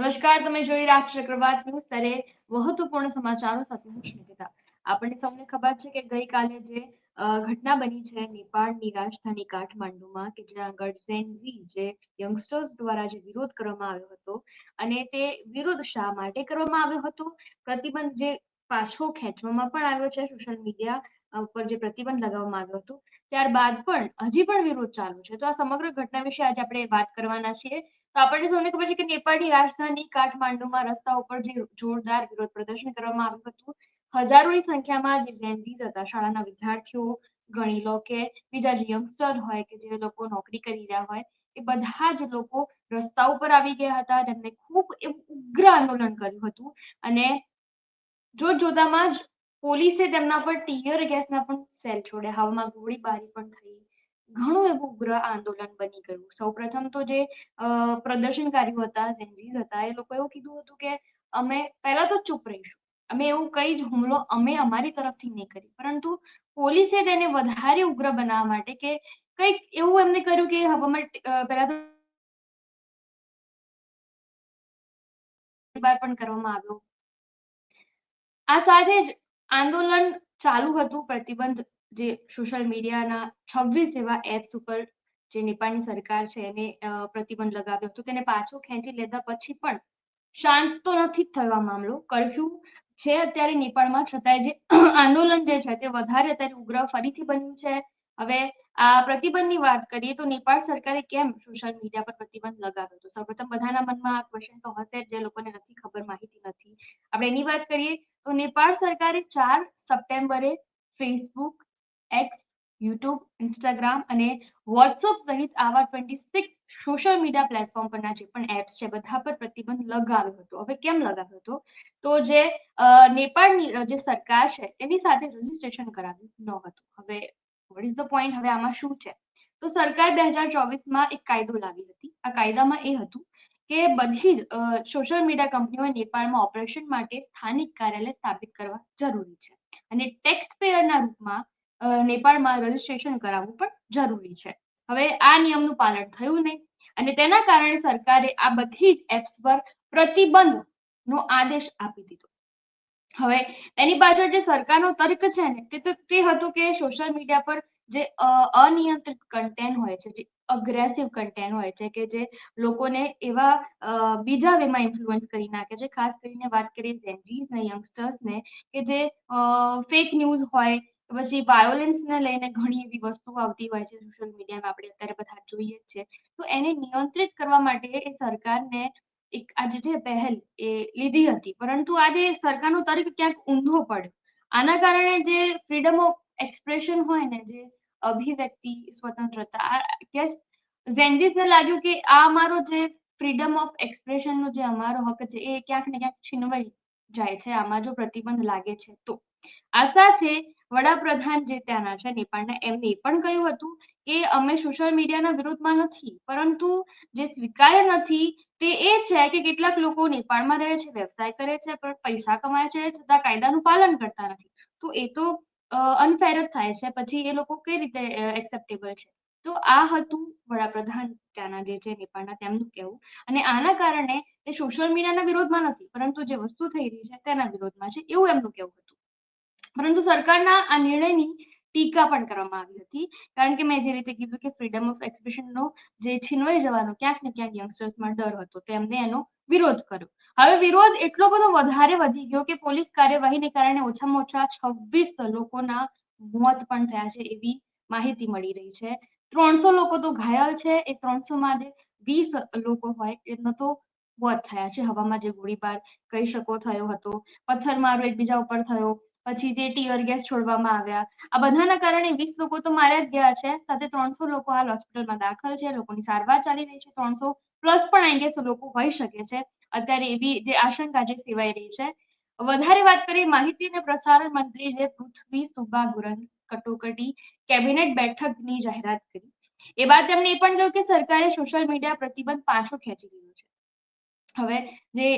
નમસ્કાર, તમે જોઈ રહ્યા છો ચક્રવાત ન્યૂઝ, ત્યારે મહત્વપૂર્ણ સમાચારો સાથે હું સ્મિતા. આપણને સૌને ખબર છે કે ગઈકાલે જે ઘટના બની છે નેપાળની રાજધાની કાઠમાંડુમાં કે જ્યાં આગળ ઝેન્ઝી જે યંગસ્ટર્સ દ્વારા જે વિરોધ કરવામાં આવ્યો હતો અને તે વિરોધ શા માટે કરવામાં આવ્યો હતો? પ્રતિબંધ જે પાછો ખેંચવામાં પણ આવ્યો છે સોશિયલ મીડિયા ઉપર જે પ્રતિબંધ લગાવવામાં આવ્યો હતો. ત્યારબાદ પણ હજી પણ વિરોધ ચાલુ છે. તો આ સમગ્ર ઘટના વિશે આજે આપણે વાત કરવાના છીએ. તો આપણને સૌને ખબર છે કે નેપાળની રાજધાની કાઠમાંડુમાં રસ્તા ઉપર જે જોરદાર વિરોધ પ્રદર્શન કરવામાં આવ્યું હતું? હજારોની સંખ્યામાં જે ઝેન્ઝીઝ હતા, શાળાના વિદ્યાર્થીઓ, ગણી લો કે બીજા જે યંગસ્ટર હોય કે જે લોકો નોકરી કરી રહ્યા હોય, એ બધા જ લોકો રસ્તા ઉપર આવી ગયા હતા તેમણે ખૂબ એવું ઉગ્ર આંદોલન કર્યું હતું. અને જોત જોતામાં જ પોલીસે તેમના પર ટીયર ગેસના પણ સેલ છોડ્યા. હવામાં ગોળીબારી પણ થઈ ઘણું એવું ઉગ્ર આંદોલન બની ગયું. સૌપ્રથમ તો જે પ્રદર્શનકારીઓ હતા, ઝેન્ઝીઝ હતા, એ લોકો એવું કીધું હતું કે, અમે પહેલા તો ચૂપ રહીશું. અમે એવું કઈ જ હુમલો, અમે અમારી તરફથી નહીં કરી. પરંતુ પોલીસે તેને વધારે ઉગ્ર બનાવવા માટે કે કંઈક એવું એમને કર્યું કે હવામાં પહેલા તો પણ કરવામાં આવ્યો. આ સાથે જ આંદોલન ચાલુ હતું, પ્રતિબંધ જે સોશિયલ મીડિયાના છવ્વીસ એવા એપ્સ ઉપર જે નેપાળની સરકાર છે એને પ્રતિબંધ લગાવ્યો હતો. તેને પાછો ખેંચી લીધા પછી પણ શાંત તો નથી થયો આ મામલો. કર્ફ્યુ છે અત્યારે નેપાળમાં, છતાંય જે આંદોલન જે છે તે વધારે અત્યારે ઉગ્ર ફરીથી બન્યું છે. હવે આ પ્રતિબંધની વાત કરીએ તો નેપાળ સરકારે કેમ સોશિયલ મીડિયા પર પ્રતિબંધ લગાવ્યો તો સૌપ્રથમ બધાના મનમાં આ ક્વેશ્ચન તો હશે જે લોકોને નથી ખબર, માહિતી નથી. આપણે એની વાત કરીએ તો નેપાળ સરકારે ચાર સપ્ટેમ્બરે ફેસબુક એક્સ યુટ્યુબ ઇન્સ્ટાગ્રામ અને વોટ્સઅપ સહિત આવા twenty six social media platform પરના જે પણ એપ્સ છે, બધા પર પ્રતિબંધ લગાવ્યો હતો. હવે કેમ લગાવ્યો હતો? તો જે નેપાળની જે સરકાર છે તેની સાથે રજીસ્ટ્રેશન કરાવ્યું ન હતું. હવે વોટ ઇઝ ધ પોઈન્ટ હવે આમાં શું છે? તો સરકાર બે હજાર ચોવીસમાં એક કાયદો લાવી હતી. આ કાયદામાં એ હતું કે બધી જ સોશિયલ મીડિયા કંપનીઓએ નેપાળમાં ઓપરેશન માટે સ્થાનિક કાર્યાલય સ્થાપિત કરવા જરૂરી છે. અને ટેક્સ પેયરના રૂપમાં નેપાળમાં રજીસ્ટ્રેશન કરાવવું પણ જરૂરી છે. હવે આ નિયમનું પાલન થયું નહીં અને તેના કારણે સરકારે આ બધી જ એપ્સ પર પ્રતિબંધ નો આદેશ આપી દીધો. હવે એની પાછળ જે સરકારનો તર્ક છે ને, તે તો હતું કે સોશિયલ મીડિયા પર જે અનિયંત્રિત કન્ટેન્ટ હોય છે, જે અગ્રેસિવ કન્ટેન્ટ હોય છે કે જે લોકોને એવા બીજા વેમાં ઇન્ફ્લુઅન્સ કરી નાખે છે. ખાસ કરીને વાત કરીએ ઝેન્ઝીસ ને યંગસ્ટર્સ ને કે જે ફેક ન્યૂઝ હોય પછી વાયોલેન્સ ને લઈને ઘણી એવી વસ્તુઓ આવતી હોય છે સોશિયલ મીડિયામાં આપણે અત્યારે બધા જોઈએ જ છે. તો એને નિયંત્રિત કરવા માટે એ સરકારને એક આજે જે પહેલ એ લીધી હતી, પરંતુ આજે સરકારનો તર્ક ક્યાંક ઊંધો પડ્યો. આના કારણે જે ફ્રીડમ ઓફ એક્સપ્રેશન હોય ને, જે અભિવ્યક્તિ, સ્વતંત્રતા કેસ ઝેન્જીસને લાગ્યું કે આ અમારો જે ફ્રીડમ ઓફ એક્સપ્રેશનનો જે અમારો હક છે એ ક્યાંક ને ક્યાંક છીનવાઈ જાય છે, આમાં જો પ્રતિબંધ લાગે છે તો. આ સાથે વડાપ્રધાન જે ત્યાંના છે, નેપાળના, એમને એ પણ કહ્યું હતું કે અમે સોશિયલ મીડિયાના વિરોધમાં નથી, પરંતુ જે સ્વીકાર્ય નથી તે એ છે કે કેટલાક લોકો નેપાળમાં રહે છે, વ્યવસાય કરે છે, પણ પૈસા કમાય છે, છતાં કાયદાનું પાલન કરતા નથી. તો એ તો અનફેર જ થાય છે. પછી એ લોકો કઈ રીતે એક્સેપ્ટેબલ છે? તો આ હતું વડાપ્રધાન ત્યાંના જે છે, નેપાળના, તેમનું કહેવું. અને આના કારણે એ સોશિયલ મીડિયાના વિરોધમાં નથી, પરંતુ જે વસ્તુ થઈ રહી છે તેના વિરોધમાં છે એવું એમનું કહેવું હતું. પરંતુ સરકારના આ નિર્ણયની ટીકા પણ કરવામાં આવી હતી. કારણ કે મેં જે રીતે કીધું કે ફ્રીડમ ઓફ એક્સપ્રેશનનો જે છીનવાઈ જવાનો ક્યાંક ને ક્યાંક યંગસ્ટર્સમાં ડર હતો, તેમને એનો વિરોધ કર્યો. હવે વિરોધ એટલો બધો વધારે વધી ગયો કે પોલીસ કાર્યવાહીને કારણે ઓછામાં ઓછા છવ્વીસ લોકોના મોત પણ થયા છે એવી માહિતી મળી રહી છે. ત્રણસો લોકો તો ઘાયલ છે, એ ત્રણસો માં જે વીસ લોકો હોય એમનો તો મોત થયા છે. હવામાં જે ગોળીબાર કહી શકો થયો હતો, પથ્થરમારો એકબીજા ઉપર થયો પછી જે ટીયર ગેસ છોડવામાં આવ્યા. આ બધાના કારણે વીસ લોકો તો માર્યા જ ગયા છે. સાથે ત્રણસો લોકો હાલ હોસ્પિટલમાં દાખલ છે. લોકોની સારવાર ચાલી રહી છે. ત્રણસો પ્લસ પણ આઈ ગેસ લોકો હોઈ શકે છે. અત્યારે એવી જે આશંકા જે સેવાઈ રહી છે. વધારે વાત કરીએ માહિતી અને પ્રસારણ મંત્રી જે પૃથ્વી સુબા ગુરંગ કટોકટી કેબિનેટ બેઠકની જાહેરાત કરી. એ બાદ તેમણે એ પણ કહ્યું કે સરકારે સોશિયલ મીડિયા પ્રતિબંધ પાછો ખેંચી લીધો છે. હવે જે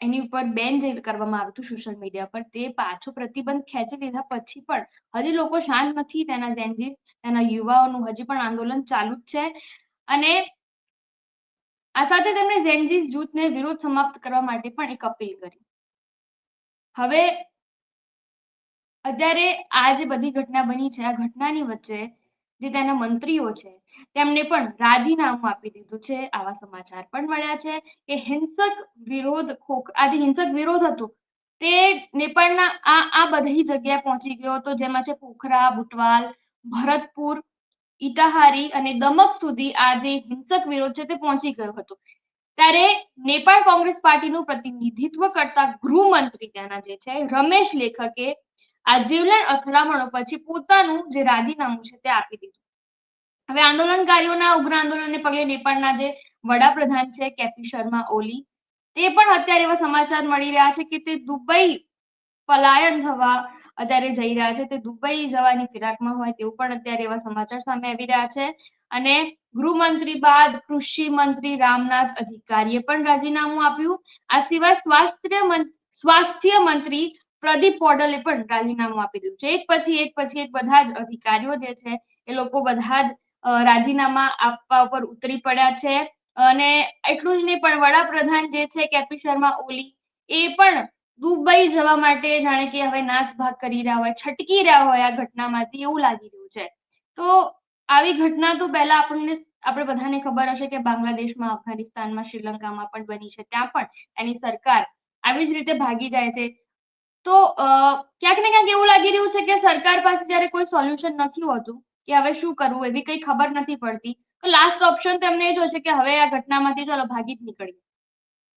એની ઉપર બેન જે કરવામાં આવ્યું હતું સોશિયલ મીડિયા પર, તે પાછો પ્રતિબંધ ખેંચી લીધા પછી પણ. હજી લોકો શાંત નથી, તેના ઝેન્જીસ તેના યુવાઓનું હજી પણ આંદોલન ચાલુ જ છે. અને આ સાથે તેમણે જેન્જીસ જૂથને વિરોધ સમાપ્ત કરવા માટે પણ એક અપીલ કરી. હવે, અત્યારે આ જે બધી ઘટના બની છે, આ ઘટનાની વચ્ચે જે તેના મંત્રીઓ છે, તેમને પણ રાજીનામું આપી દીધું છે. આવા સમાચાર પણ મળ્યા છે કે હિંસક વિરોધ ખોખ, આ જે હિંસક વિરોધ હતો, તે નેપાળના આ આ બધી જગ્યાએ પહોંચી ગયો હતો, જેમાં છે પોખરા, બુટવાલ, ભરતપુર ઇટાહારી અને દમક સુધી આ જે હિંસક વિરોધ છે તે પહોંચી ગયો હતો. ત્યારે નેપાળ કોંગ્રેસ પાર્ટીનું પ્રતિનિધિત્વ કરતા ગૃહમંત્રી ત્યાંના જે છે, રમેશ લેખકે આ અથડામણો પછી પોતાનું જે રાજીનામું છે તે આપી દીધું. હવે આંદોલનકારીઓના ઉગ્ર આંદોલનને પગલે નેપાળના જે વડાપ્રધાન છે કેપી શર્મા ઓલી, તે પણ અત્યારે એવા સમાચાર મળી રહ્યા છે કે તે દુબઈ પલાયન થવા અત્યારે જઈ રહ્યા છે. તે દુબઈ જવાની ફિરાકમાં હોય તેવું પણ અત્યારે એવા સમાચાર સામે આવી રહ્યા છે. અને ગૃહમંત્રી બાદ કૃષિ મંત્રી રામનાથ અધિકારીએ પણ રાજીનામું આપ્યું. આ સિવાય સ્વાસ્થ્ય સ્વાસ્થ્ય મંત્રી પ્રદીપ પોડલે પણ રાજીનામું આપી દીધું છે. એક પછી એક પછી એક બધા જ અધિકારીઓ જે છે, એ લોકો બધા જ રાજીનામા આપવા ઉપર ઉતરી પડ્યા છે. અને એટલું જ નહીં, પણ વડાપ્રધાન જે છે, કેપી શર્મા ઓલી, એ પણ દુબઈ જવા માટે જાણે કે હવે નાસભાગ કરી રહ્યા હોય, છટકી રહ્યા હોય આ ઘટનામાંથી, એવું લાગી રહ્યું છે. તો આવી ઘટના તો પહેલા આપણને, આપણે બધાને ખબર હશે કે બાંગ્લાદેશમાં, અફઘાનિસ્તાનમાં, શ્રીલંકામાં પણ બની છે. ત્યાં પણ એની સરકાર આવી જ રીતે ભાગી જાય છે. તો ક્યાંક ને ક્યાંક એવું લાગી રહ્યું છે કે સરકાર પાસે જયારે કોઈ સોલ્યુશન નથી હોતું, કે હવે શું કરવું એવી કઈ ખબર નથી પડતી, તો લાસ્ટ ઓપ્શન તો એમને એ જ છે કે હવે આ ઘટનામાંથી ચાલો ભાગી જ નીકળીએ.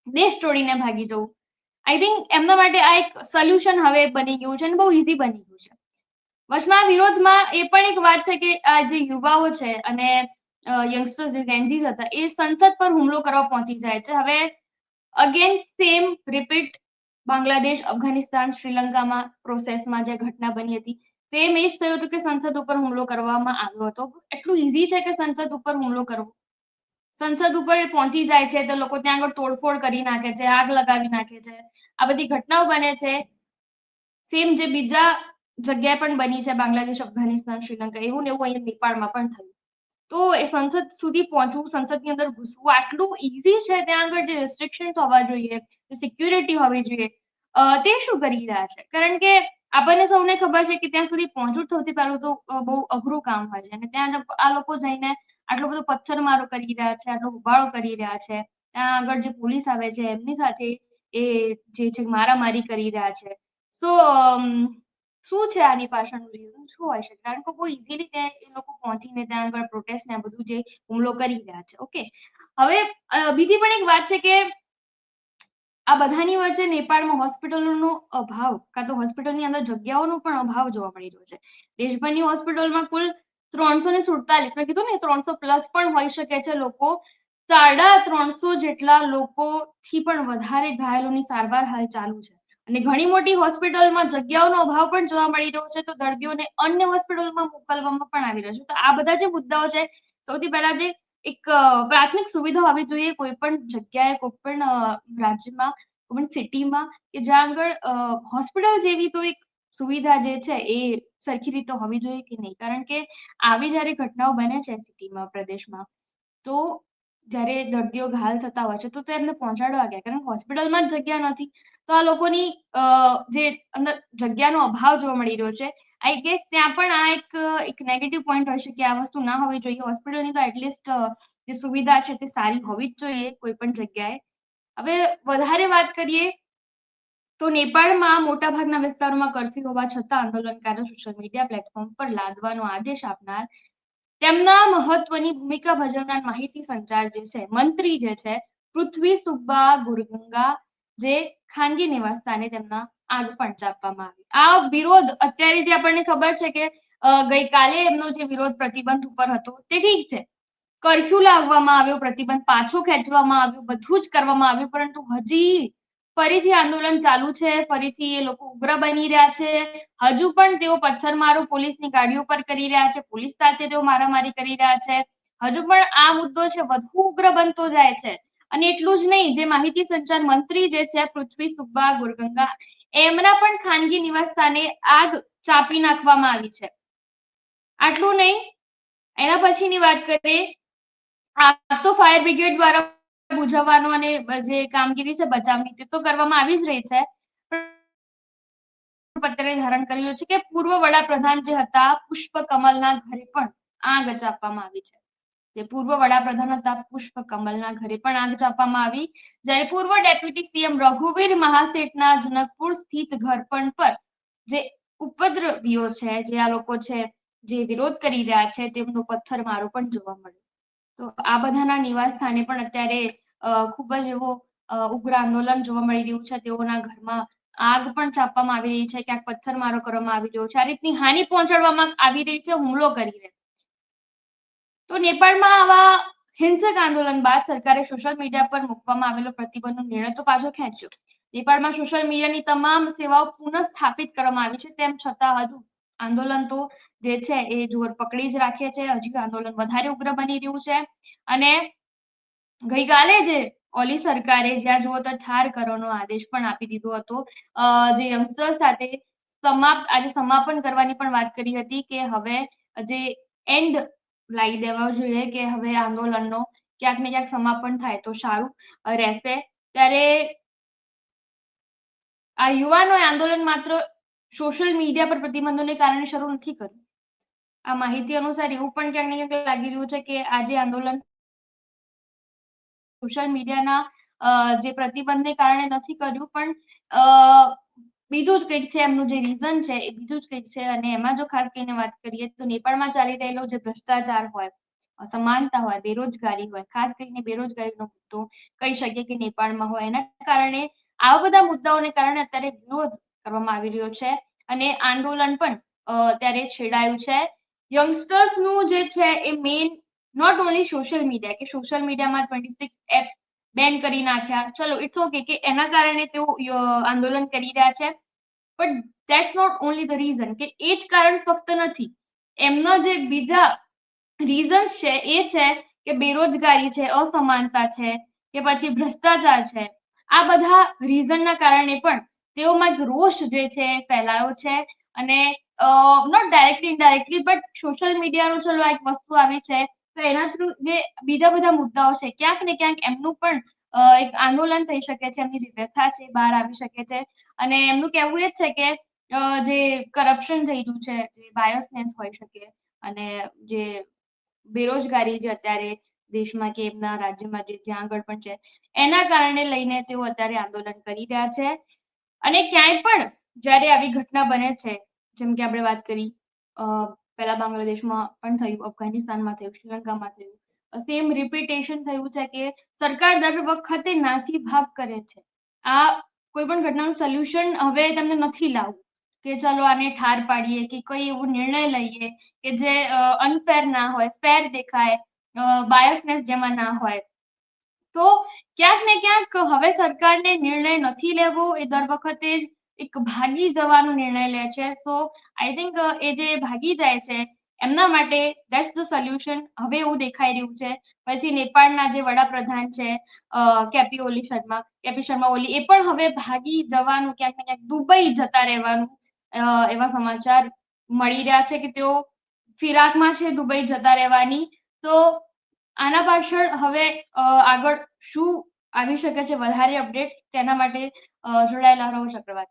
દેશ છોડીને ભાગી જવું. આઈ થિંક એમના માટે આ એક સોલ્યુશન હવે બની ગયું છે અને બહુ ઇઝી બની ગયું છે. વચમાં વિરોધમાં એ પણ એક વાત છે કે આ જે યુવાઓ છે અને યંગસ્ટર્સ જે હતા, એ સંસદ પર હુમલો કરવા પહોંચી જાય છે. હવે again same repeat Bangladesh, Afghanistan, શ્રીલંકામાં પ્રોસેસમાં જે ઘટના બની હતી સેમ એ જ થયું હતું કે સંસદ ઉપર હુમલો કરવામાં આવ્યો હતો. એટલું ઇઝી છે કે સંસદ ઉપર હુમલો કરવો. સંસદ ઉપર પહોંચી જાય છે તો લોકો ત્યાં આગળ તોડફોડ કરી નાખે છે, આગ લગાવી નાખે છે. આ બધી ઘટનાઓ બને છે. સેમ જે બીજા જગ્યાએ પણ બની છે બાંગ્લાદેશ, અફઘાનિસ્તાન, શ્રીલંકા, એવું ને એવું અહીંયા નેપાળમાં પણ થયું. તો એ સંસદ સુધી પહોંચવું, સંસદની અંદર ઘૂસવું, આટલું ઇઝી છે. ત્યાં આગળ જે રિસ્ટ્રિક્શન હોવા જોઈએ સિક્યુરિટી હોવી જોઈએ તે શું કરી રહ્યા છે? કારણ કે આપણને સૌને ખબર છે કે ત્યાં સુધી પહોંચવું સૌથી પહેલું તો બહુ અઘરું કામ હોય છે. અને ત્યાં આ લોકો જઈને આટલો બધો પથ્થરમારો કરી રહ્યા છે, આટલો ઉબાળો કરી રહ્યા છે. ત્યાં આગળ જે પોલીસ આવે છે, એમની સાથે એ જે છે, મારામારી કરી રહ્યા છે. સો શું છે આની પાછળનું રીઝન શું હોય શકે. કારણ કે બહુ ઇઝીલી ત્યાં એ લોકો પહોંચીને ત્યાં આગળ પ્રોટેસ્ટ ને બધું જે હુમલો કરી રહ્યા છે. ઓકે હવે બીજી પણ એક વાત છે કે આ બધાની વચ્ચે નેપાળમાં હોસ્પિટલોનો અભાવ કાં તો હોસ્પિટલની અંદર જગ્યાઓનો પણ અભાવ જોવા મળી રહ્યો છે. દેશભરની હોસ્પિટલમાં કુલ ત્રણસો ને સુડતાલીસ મેં કીધું ને ત્રણસો પ્લસ પણ હોઈ શકે છે લોકો. સાડા ત્રણસો જેટલા લોકોથી પણ વધારે ઘાયલોની સારવાર હાલ ચાલુ છે. અને ઘણી મોટી હોસ્પિટલમાં જગ્યાઓનો અભાવ પણ જોવા મળી રહ્યો છે, તો દર્દીઓને અન્ય હોસ્પિટલમાં મોકલવામાં પણ આવી રહ્યો છે. તો આ બધા જે મુદ્દાઓ છે, સૌથી પહેલા જે એક પ્રાથમિક સુવિધા હોવી જોઈએ, કોઈ પણ જગ્યાએ, કોઈ પણ રાજ્યમાં, કોઈ પણ સિટીમાં કે જ્યાં આગળ હોસ્પિટલ જેવી તો એક સુવિધા જે છે એ સરખી રીતે હોવી જોઈએ કે નહીં? કારણ કે આવી જ્યારે ઘટનાઓ બને છે સિટીમાં, પ્રદેશમાં, તો જ્યારે દર્દીઓ ઘાયલ થતા હોય છે, તો તેમને પહોંચાડવા ગયા. કારણ હોસ્પિટલમાં જ જગ્યા નથી તો આ લોકોની જે અંદર જગ્યાનો અભાવ જોવા મળી રહ્યો છે આઈ ગેસ ત્યાં પણ આ એક એક નેગેટિવ પોઈન્ટ છે કે આ વસ્તુ ના હોવી જોઈએ. હોસ્પિટલની તો એટલીસ્ટ જે સુવિધા છે તે સારી હોવી જ જોઈએ કોઈ પણ જગ્યાએ. હવે વધારે વાત કરીએ તો નેપાળમાં મોટાભાગના વિસ્તારોમાં કરફ્યુ હોવા છતાં આંદોલનકારો સોશિયલ મીડિયા પ્લેટફોર્મ પર લાદવાનો આદેશ આપનાર તેમના મહત્વની ભૂમિકા ભજવનાર માહિતી સંચાર જે છે, મંત્રી જે છે, પૃથ્વી સુબ્બા ગુરગંગા જે ખાનગી નિવાસસ્થાને તેમના આગ પણ ચાપવામાં આવી. આ વિરોધ અત્યારે જે આપણને ખબર છે કે ગઈકાલે એમનો જે વિરોધ પ્રતિબંધ ઉપર હતો તે ઠીક છે. કર્ફ્યુ લાવવામાં આવ્યો, પ્રતિબંધ પાછો ખેંચવામાં આવ્યો, બધું જ કરવામાં આવ્યું, પરંતુ હજી ફરીથી આંદોલન ચાલુ છે, ફરીથી એ લોકો ઉગ્ર બની રહ્યા છે. હજુ પણ તેઓ પથ્થરમારો પોલીસની ગાડીઓ પર કરી રહ્યા છે, પોલીસ સાથે તેઓ મારામારી કરી રહ્યા છે. હજુ પણ આ મુદ્દો છે, વધુ ઉગ્ર બનતો જાય છે. અને એટલું જ નહીં, જે માહિતી સંચાર મંત્રી જે છે, પૃથ્વી સુબ્બા ગુરગંગા, એમના પણ ખાનગી નિવાસસ્થાને આગ ચાપી નાખવામાં આવી છે. આટલું નહીં, એના પછીની વાત કરીએ આ તો ફાયર બ્રિગેડ દ્વારા બુઝાવવાનો અને જે કામગીરી છે, બચાવની, તે તો કરવામાં આવી જ રહી છે. પત્રે ધારણ કર્યું છે કે પૂર્વ વડાપ્રધાન જે હતા પુષ્પ કમલના ઘરે પણ આગ ચાપવામાં આવી છે. જે પૂર્વ વડાપ્રધાન હતા, પુષ્પ કમલના ઘરે પણ આગ ચાપવામાં આવી. જ્યારે પૂર્વ ડેપ્યુટી સીએમ રઘુવીર મહાસેઠના જનકપુર સ્થિત ઘરપણ પર જે ઉપદ્રવીઓ છે, જે આ લોકો છે, જે વિરોધ કરી રહ્યા છે, તેમનો પથ્થરમારો પણ જોવા મળ્યો. તો આ બધાના નિવાસ સ્થાને પણ અત્યારે ખૂબ જ એવો ઉગ્ર આંદોલન જોવા મળી રહ્યું છે. તેઓના ઘરમાં આગ પણ ચાપવામાં આવી રહી છે. ક્યાંક પથ્થરમારો કરવામાં આવી રહ્યો છે. આ રીતની હાનિ પહોંચાડવામાં આવી રહી છે. હુમલો કરીને તો નેપાળમાં આવા હિંસક આંદોલન બાદ સરકારે સોશિયલ મીડિયા પર મૂકવામાં આવેલો પ્રતિબંધનો નિર્ણય તો પાછો ખેંચ્યો. નેપાળમાં સોશિયલ મીડિયાની તમામ સેવાઓ પુનઃ સ્થાપિત કરવામાં આવી છે, તેમ છતાં હજુ આંદોલન તો જે છે એ જોર પકડી જ રાખે છે. હજુ આંદોલન વધારે ઉગ્ર બની રહ્યું છે અને ગઈકાલે જે ઓલી સરકારે જ્યાં જુઓ તો ઠાર કરવાનો આદેશ પણ આપી દીધો હતો. જે યંગસ્ટર સાથે સમાપ્ત, આજે સમાપન કરવાની પણ વાત કરી હતી કે હવે જે એન્ડ લાવી દેવા જોઈએ કે હવે આંદોલનનો ક્યાંક ને ક્યાંક સમાપન થાય તો સારું રહેશે. ત્યારે આ યુવાનો આંદોલન માત્ર સોશિયલ મીડિયા પર પ્રતિબંધોને કારણે શરૂ નથી કર્યું. આ માહિતી અનુસાર એવું પણ ક્યાંક ને ક્યાંક લાગી રહ્યું છે કે આજે આંદોલન સોશિયલ મીડિયાના જે પ્રતિબંધને કારણે નથી કર્યું પણ બીજું જ કંઈક છે, એમનું જે રીઝન છે એ બીજું જ કંઈક છે. અને એમાં જો ખાસ કરીને વાત કરીએ તો નેપાળમાં ચાલી રહેલો જે ભ્રષ્ટાચાર હોય સમાનતા હોય, બેરોજગારી હોય, ખાસ કરીને બેરોજગારીનો મુદ્દો કહી શકીએ કે નેપાળમાં હોય. એના કારણે આવા બધા મુદ્દાઓને કારણે અત્યારે વિરોધ કરવામાં આવી રહ્યો છે. અને આંદોલન પણ અત્યારે છેડાયું છે. યંગસ્ટર્સનું જે છે એ main not only social media કે સોશિયલ મીડિયામાં ટ્વેન્ટી સિક્સ એપ્સ બેન કરી નાખ્યા. ચલો ઇટ્સ ઓકે કે એના કારણે તેઓ આંદોલન કરી રહ્યા છે. But that's not only the reason કે એ જ કારણ ફક્ત નથી. એમનો જે બીજા રીઝન્સ છે, એ છે કે બેરોજગારી છે, અસમાનતા છે, કે પછી ભ્રષ્ટાચાર છે. આ બધા રીઝનના કારણે પણ તેઓમાં એક રોષ જે છે, ફેલાયો છે. અને not directly indirectly but social મીડિયાનું ચલો એક વસ્તુ આવી છે તો એના થ્રુ જે બીજા બધા મુદ્દાઓ છે, ક્યાંક ને ક્યાંક એમનું પણ એક આંદોલન થઈ શકે છે, એમની જે વ્યથા છે બહાર આવી શકે છે. અને એમનું કહેવું એ જ છે કે જે કરપ્શન રહ્યું છે, જે બાયસનેસ હોઈ શકે અને જે બેરોજગારી જે અત્યારે દેશમાં કે એમના રાજ્યમાં જે જ્યાં આગળ પણ છે, એના કારણે લઈને તેઓ અત્યારે આંદોલન કરી રહ્યા છે. અને ક્યાંય પણ જ્યારે આવી ઘટના બને છે, જેમ કે આપણે વાત કરી પહેલા બાંગ્લાદેશમાં પણ થયું, અફઘાનિસ્તાનમાં થયું, શ્રીલંકામાં થયું. સેમ રિપીટેશન થયું છે કે સરકાર દર વખતે નાસી ભાગ કરે છે. આ કોઈ પણ ઘટનાનું સોલ્યુશન હવે તમને નથી લાવવું કે ચલો આને ઠાર પાડીએ કે કોઈ એવો નિર્ણય લઈએ કે જે અનફેર ના હોય ફેર દેખાય બાયસનેસ જેમાં ના હોય. તો ક્યાંક ને ક્યાંક હવે સરકારને નિર્ણય નથી લેવો એ દર વખતે જ એક ભાગી જવાનો નિર્ણય લે છે. સો આઈ થિંક એ જે ભાગી જાય છે, એમના માટે દેટ્સ ધ સોલ્યુશન હવે એવું દેખાઈ રહ્યું છે. પછી નેપાળના જે વડાપ્રધાન છે કેપી ઓલી શર્મા, કેપી શર્મા ઓલી, એ પણ હવે ભાગી જવાનું, ક્યાંક ને ક્યાંક દુબઈ જતા રહેવાનું એવા સમાચાર મળી રહ્યા છે કે તેઓ ફિરાકમાં છે, દુબઈ જતા રહેવાની. તો, આના પાછળ હવે આગળ શું આવી શકે છે, વધારે અપડેટ્સ તેના માટે જોડાયેલા રહો ચક્રવાત.